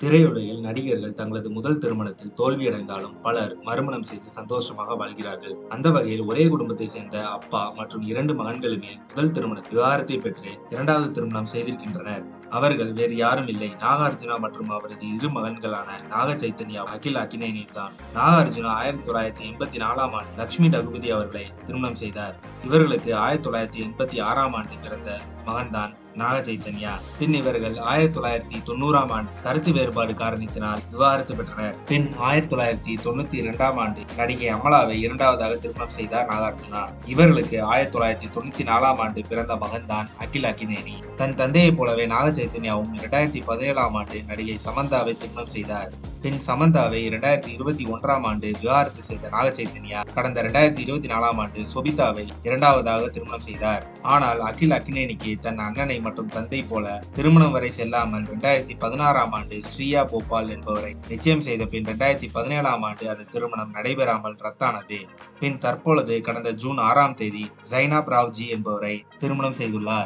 திரையுலகில் நடிகர்கள் தங்களது முதல் திருமணத்தில் தோல்வியடைந்தாலும் பலர் மறுமணம் செய்து சந்தோஷமாக வாழ்கிறார்கள். அந்த வகையில் ஒரே குடும்பத்தை சேர்ந்த அப்பா மற்றும் இரண்டு மகன்களுமே முதல் திருமண விவாகரத்தை பெற்று இரண்டாவது திருமணம் செய்திருக்கின்றனர். அவர்கள் வேறு யாரும் இல்லை. நாகார்ஜுனா மற்றும் அவரது இரு மகன்களான நாக சைத்தன்யா அகில் அகினேனி தான் நாகார்ஜுனா ஆயிரத்தி தொள்ளாயிரத்தி எண்பத்தி நாலாம் ஆண்டு லட்சுமி ரகுபதி அவர்களை திருமணம் செய்தார். இவர்களுக்கு ஆயிரத்தி தொள்ளாயிரத்தி எண்பத்தி ஆறாம் ஆண்டு பிறந்த மகன்தான் நாக சைத்தன்யா. பின் இவர்கள் ஆயிரத்தி தொள்ளாயிரத்தி தொண்ணூறாம் ஆண்டு கருத்து வேறுபாடு காரணத்தினால் விவாகரத்து பெற்றனர். பின் ஆயிரத்தி தொள்ளாயிரத்தி தொண்ணூத்தி இரண்டாம் ஆண்டு நடிகை அமலாவை இரண்டாவதாக திருமணம் செய்தார் நாகார்ஜுனா. இவர்களுக்கு ஆயிரத்தி தொள்ளாயிரத்தி தொண்ணூத்தி நாலாம் ஆண்டு பிறந்த மகன்தான் அகில் அகினேனி. தன் தந்தையைப் போலவே நாக சைத்தன்யாவும் இரண்டாயிரத்தி பதினேழாம் ஆண்டு நடிகை சமந்தாவை திருமணம் செய்தார். பின் சமந்தாவை இரண்டாயிரத்தி இருபத்தி ஒன்றாம் ஆண்டு விவாகரத்து செய்த நாக கடந்த இரண்டாயிரத்தி இருபத்தி நாலாம் ஆண்டு சொபிதாவை இரண்டாவதாக திருமணம் செய்தார். ஆனால் அகில் அக்னேனிக்கு தன் அண்ணனை மற்றும் தந்தை போல திருமணம் வரை செல்லாமல் இரண்டாயிரத்தி பதினாறாம் ஆண்டு ஸ்ரீயா போபால் என்பவரை நிச்சயம் செய்த பின் இரண்டாயிரத்தி பதினேழாம் ஆண்டு அந்த திருமணம் நடைபெறாமல் ரத்தானது. பின் தற்பொழுது கடந்த ஜூன் ஆறாம் தேதி ஜைனாப் ராவ்ஜி என்பவரை திருமணம் செய்துள்ளார்.